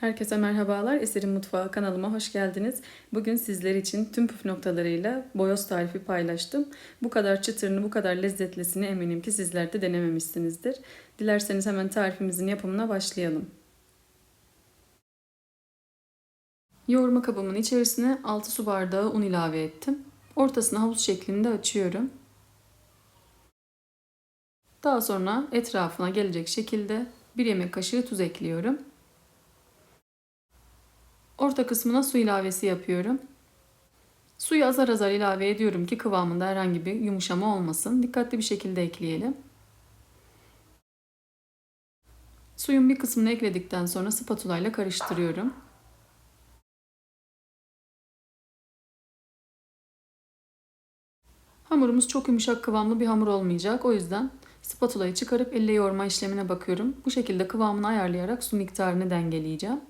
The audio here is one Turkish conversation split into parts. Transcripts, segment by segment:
Herkese merhabalar. Eserin Mutfağı kanalıma hoş geldiniz. Bugün sizler için tüm püf noktalarıyla boyoz tarifi paylaştım. Bu kadar çıtırını, bu kadar lezzetlisini eminim ki sizler de denememişsinizdir. Dilerseniz hemen tarifimizin yapımına başlayalım. Yoğurma kabımın içerisine 6 su bardağı un ilave ettim. Ortasını havuz şeklinde açıyorum. Daha sonra etrafına gelecek şekilde bir yemek kaşığı tuz ekliyorum. Orta kısmına su ilavesi yapıyorum. Suyu azar azar ilave ediyorum ki kıvamında herhangi bir yumuşama olmasın. Dikkatli bir şekilde ekleyelim. Suyun bir kısmını ekledikten sonra spatula ile karıştırıyorum. Hamurumuz çok yumuşak kıvamlı bir hamur olmayacak. O yüzden spatulayı çıkarıp elle yoğurma işlemine bakıyorum. Bu şekilde kıvamını ayarlayarak su miktarını dengeleyeceğim.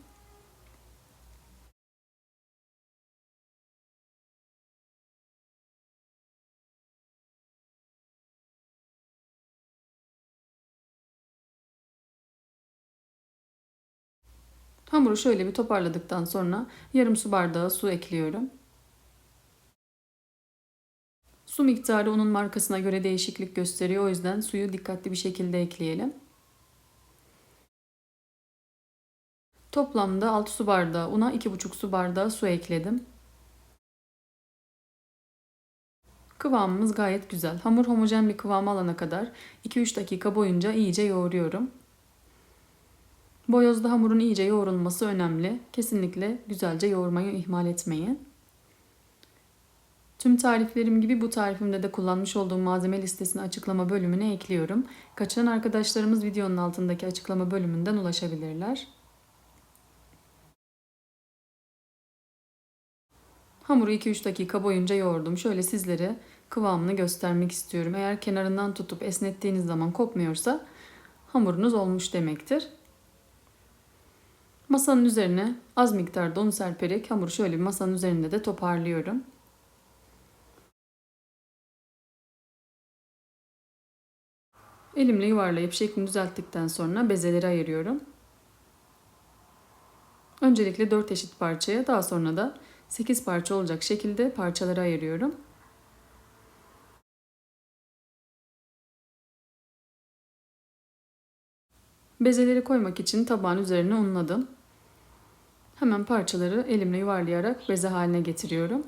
Hamuru şöyle bir toparladıktan sonra yarım su bardağı su ekliyorum. Su miktarı unun markasına göre değişiklik gösteriyor. O yüzden suyu dikkatli bir şekilde ekleyelim. Toplamda 6 su bardağı una 2,5 su bardağı su ekledim. Kıvamımız gayet güzel. Hamur homojen bir kıvam alana kadar 2-3 dakika boyunca iyice yoğuruyorum. Boyozda hamurun iyice yoğrulması önemli. Kesinlikle güzelce yoğurmayı ihmal etmeyin. Tüm tariflerim gibi bu tarifimde de kullanmış olduğum malzeme listesini açıklama bölümüne ekliyorum. Kaçıran arkadaşlarımız videonun altındaki açıklama bölümünden ulaşabilirler. Hamuru 2-3 dakika boyunca yoğurdum. Şöyle sizlere kıvamını göstermek istiyorum. Eğer kenarından tutup esnettiğiniz zaman kopmuyorsa hamurunuz olmuş demektir. Masanın üzerine az miktarda un serperek hamuru şöyle bir masanın üzerinde de toparlıyorum. Elimle yuvarlayıp şeklini düzelttikten sonra bezeleri ayırıyorum. Öncelikle 4 eşit parçaya daha sonra da 8 parça olacak şekilde parçalara ayırıyorum. Bezeleri koymak için tabağın üzerine unladım. Hemen parçaları elimle yuvarlayarak beze haline getiriyorum.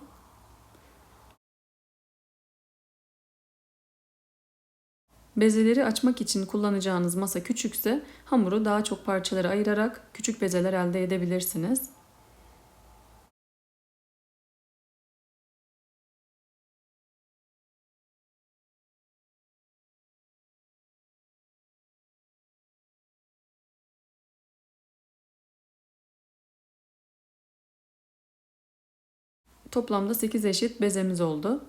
Bezeleri açmak için kullanacağınız masa küçükse hamuru daha çok parçalara ayırarak küçük bezeler elde edebilirsiniz. Toplamda 8 eşit bezemiz oldu.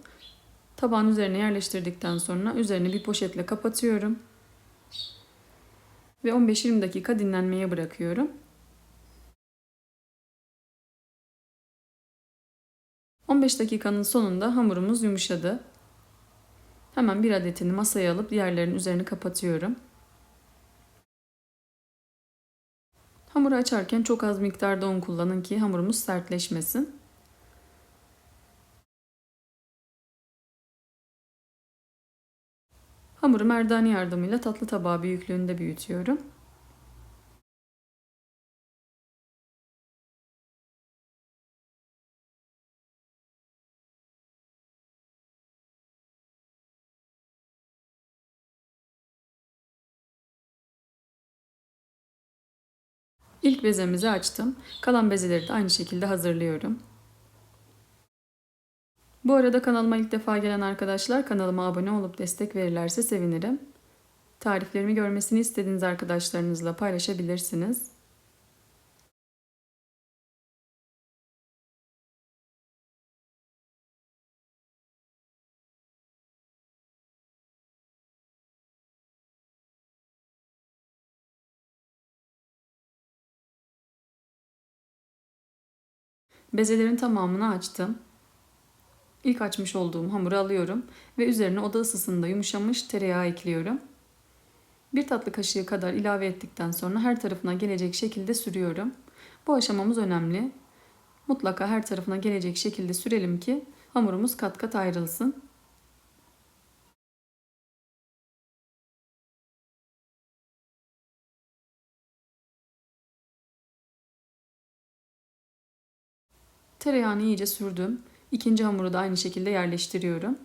Tabağın üzerine yerleştirdikten sonra üzerini bir poşetle kapatıyorum. Ve 15-20 dakika dinlenmeye bırakıyorum. 15 dakikanın sonunda hamurumuz yumuşadı. Hemen bir adetini masaya alıp diğerlerinin üzerini kapatıyorum. Hamuru açarken çok az miktarda un kullanın ki hamurumuz sertleşmesin. Hamuru merdane yardımıyla tatlı tabağı büyüklüğünde büyütüyorum. İlk bezemizi açtım. Kalan bezeleri de aynı şekilde hazırlıyorum. Bu arada kanalıma ilk defa gelen arkadaşlar kanalıma abone olup destek verirlerse sevinirim. Tariflerimi görmesini istediğiniz arkadaşlarınızla paylaşabilirsiniz. Bezelerin tamamını açtım. İlk açmış olduğum hamuru alıyorum ve üzerine oda ısısında yumuşamış tereyağı ekliyorum. Bir tatlı kaşığı kadar ilave ettikten sonra her tarafına gelecek şekilde sürüyorum. Bu aşamamız önemli. Mutlaka her tarafına gelecek şekilde sürelim ki hamurumuz kat kat ayrılsın. Tereyağını iyice sürdüm. İkinci hamuru da aynı şekilde yerleştiriyorum.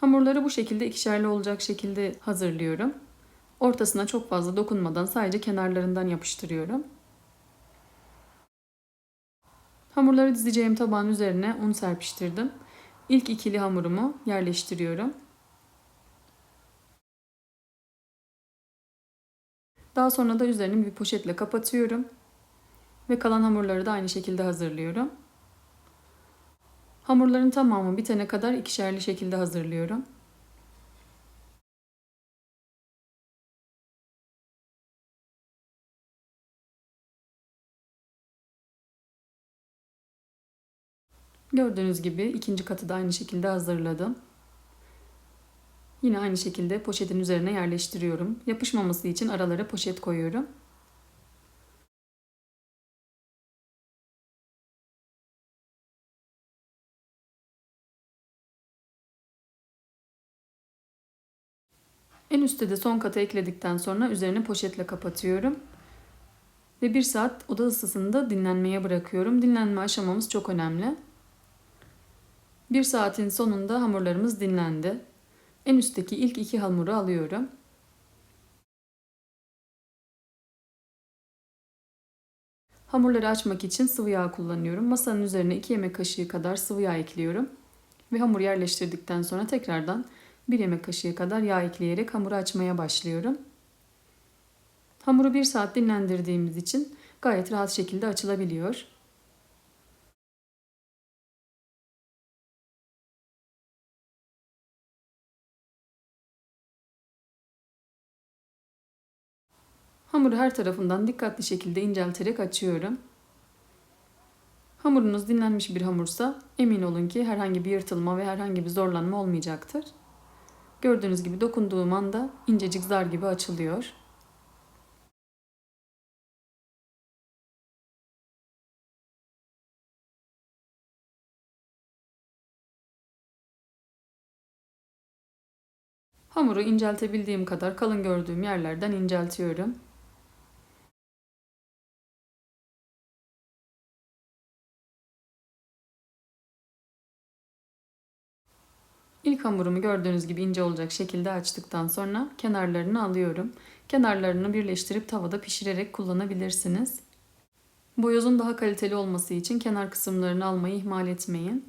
Hamurları bu şekilde ikişerli olacak şekilde hazırlıyorum. Ortasına çok fazla dokunmadan sadece kenarlarından yapıştırıyorum. Hamurları dizeceğim tabağın üzerine un serpiştirdim. İlk ikili hamurumu yerleştiriyorum. Daha sonra da üzerini bir poşetle kapatıyorum. Ve kalan hamurları da aynı şekilde hazırlıyorum. Hamurların tamamı bitene kadar ikişerli şekilde hazırlıyorum. Gördüğünüz gibi ikinci katı da aynı şekilde hazırladım. Yine aynı şekilde poşetin üzerine yerleştiriyorum. Yapışmaması için aralara poşet koyuyorum. En üstte de son katı ekledikten sonra üzerine poşetle kapatıyorum. Ve bir saat oda ısısında dinlenmeye bırakıyorum. Dinlenme aşamamız çok önemli. Bir saatin sonunda hamurlarımız dinlendi. En üstteki ilk iki hamuru alıyorum. Hamurları açmak için sıvı yağ kullanıyorum. Masanın üzerine 2 yemek kaşığı kadar sıvı yağ ekliyorum. Ve hamur yerleştirdikten sonra tekrardan 1 yemek kaşığı kadar yağ ekleyerek hamuru açmaya başlıyorum. Hamuru 1 saat dinlendirdiğimiz için gayet rahat şekilde açılabiliyor. Hamuru her tarafından dikkatli şekilde incelterek açıyorum. Hamurunuz dinlenmiş bir hamursa emin olun ki herhangi bir yırtılma ve herhangi bir zorlanma olmayacaktır. Gördüğünüz gibi dokunduğum anda incecik zar gibi açılıyor. Hamuru inceltebildiğim kadar kalın gördüğüm yerlerden inceltiyorum. İlk hamurumu gördüğünüz gibi ince olacak şekilde açtıktan sonra kenarlarını alıyorum. Kenarlarını birleştirip tavada pişirerek kullanabilirsiniz. Boyozun daha kaliteli olması için kenar kısımlarını almayı ihmal etmeyin.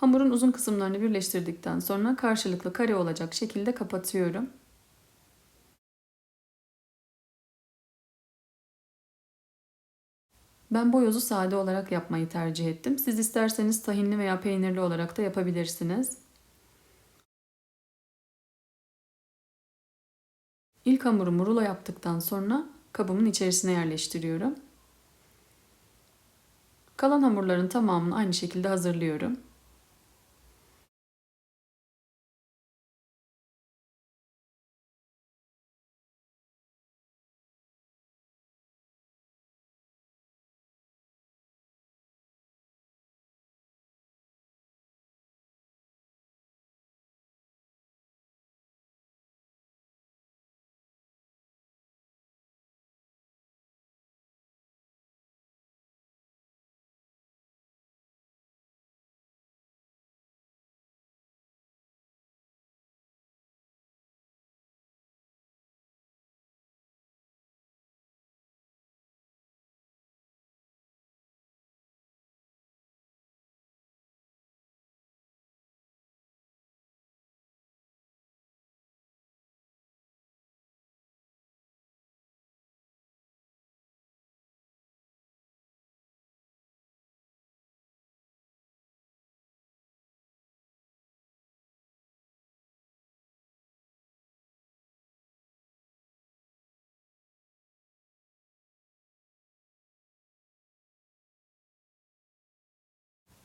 Hamurun uzun kısımlarını birleştirdikten sonra karşılıklı kare olacak şekilde kapatıyorum. Ben boyozu sade olarak yapmayı tercih ettim. Siz isterseniz tahinli veya peynirli olarak da yapabilirsiniz. İlk hamurumu rulo yaptıktan sonra kabımın içerisine yerleştiriyorum. Kalan hamurların tamamını aynı şekilde hazırlıyorum.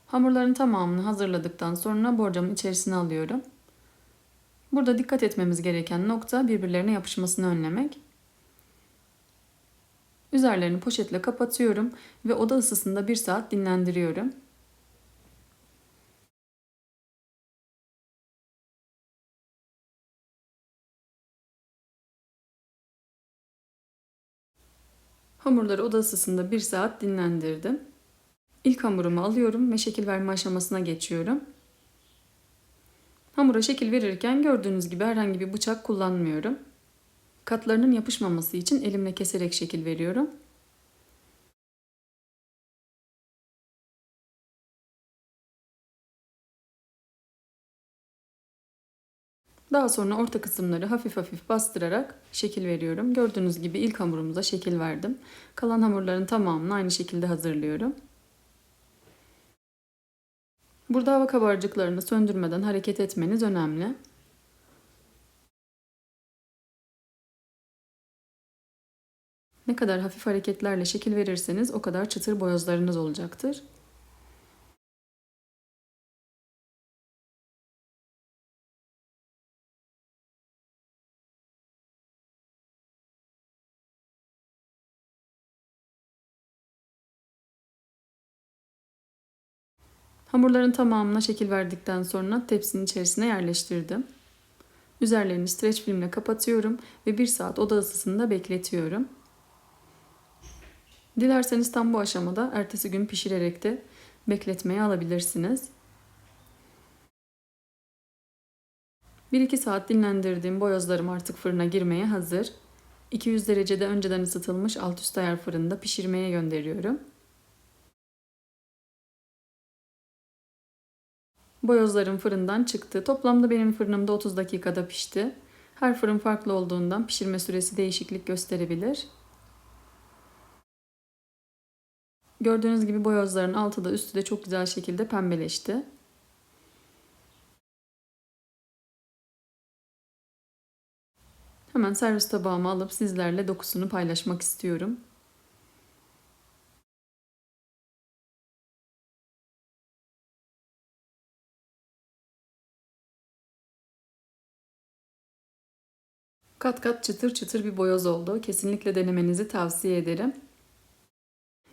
Hamurların tamamını hazırladıktan sonra borcamın içerisine alıyorum. Burada dikkat etmemiz gereken nokta birbirlerine yapışmasını önlemek. Üzerlerini poşetle kapatıyorum ve oda ısısında 1 saat dinlendiriyorum. Hamurları oda ısısında 1 saat dinlendirdim. İlk hamurumu alıyorum ve şekil verme aşamasına geçiyorum. Hamura şekil verirken gördüğünüz gibi herhangi bir bıçak kullanmıyorum. Katlarının yapışmaması için elimle keserek şekil veriyorum. Daha sonra orta kısımları hafif hafif bastırarak şekil veriyorum. Gördüğünüz gibi ilk hamurumuza şekil verdim. Kalan hamurların tamamını aynı şekilde hazırlıyorum. Burada hava kabarcıklarını söndürmeden hareket etmeniz önemli. Ne kadar hafif hareketlerle şekil verirseniz o kadar çıtır boyozlarınız olacaktır. Hamurların tamamına şekil verdikten sonra tepsinin içerisine yerleştirdim. Üzerlerini streç filmle kapatıyorum ve 1 saat oda ısısında bekletiyorum. Dilerseniz tam bu aşamada ertesi gün pişirerek de bekletmeye alabilirsiniz. 1-2 saat dinlendirdiğim boyozlarım artık fırına girmeye hazır. 200 derecede önceden ısıtılmış alt üst ayar fırında pişirmeye gönderiyorum. Boyozlarım fırından çıktı. Toplamda benim fırınımda 30 dakikada pişti. Her fırın farklı olduğundan pişirme süresi değişiklik gösterebilir. Gördüğünüz gibi boyozların altı da üstü de çok güzel şekilde pembeleşti. Hemen servis tabağıma alıp sizlerle dokusunu paylaşmak istiyorum. Kat kat çıtır çıtır bir boyoz oldu. Kesinlikle denemenizi tavsiye ederim.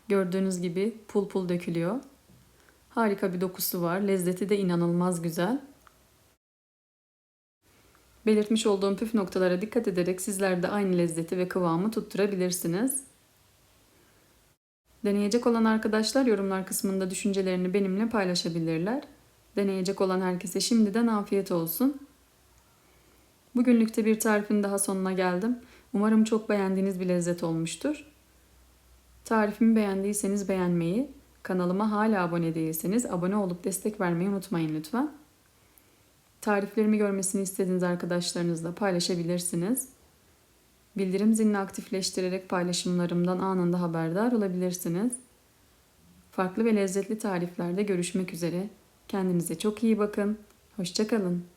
Gördüğünüz gibi pul pul dökülüyor. Harika bir dokusu var. Lezzeti de inanılmaz güzel. Belirtmiş olduğum püf noktalara dikkat ederek sizler de aynı lezzeti ve kıvamı tutturabilirsiniz. Deneyecek olan arkadaşlar yorumlar kısmında düşüncelerini benimle paylaşabilirler. Deneyecek olan herkese şimdiden afiyet olsun. Bugünlükte bir tarifin daha sonuna geldim. Umarım çok beğendiğiniz bir lezzet olmuştur. Tarifimi beğendiyseniz beğenmeyi, kanalıma hala abone değilseniz abone olup destek vermeyi unutmayın lütfen. Tariflerimi görmesini istediğiniz arkadaşlarınızla paylaşabilirsiniz. Bildirim zilini aktifleştirerek paylaşımlarımdan anında haberdar olabilirsiniz. Farklı ve lezzetli tariflerde görüşmek üzere. Kendinize çok iyi bakın. Hoşçakalın.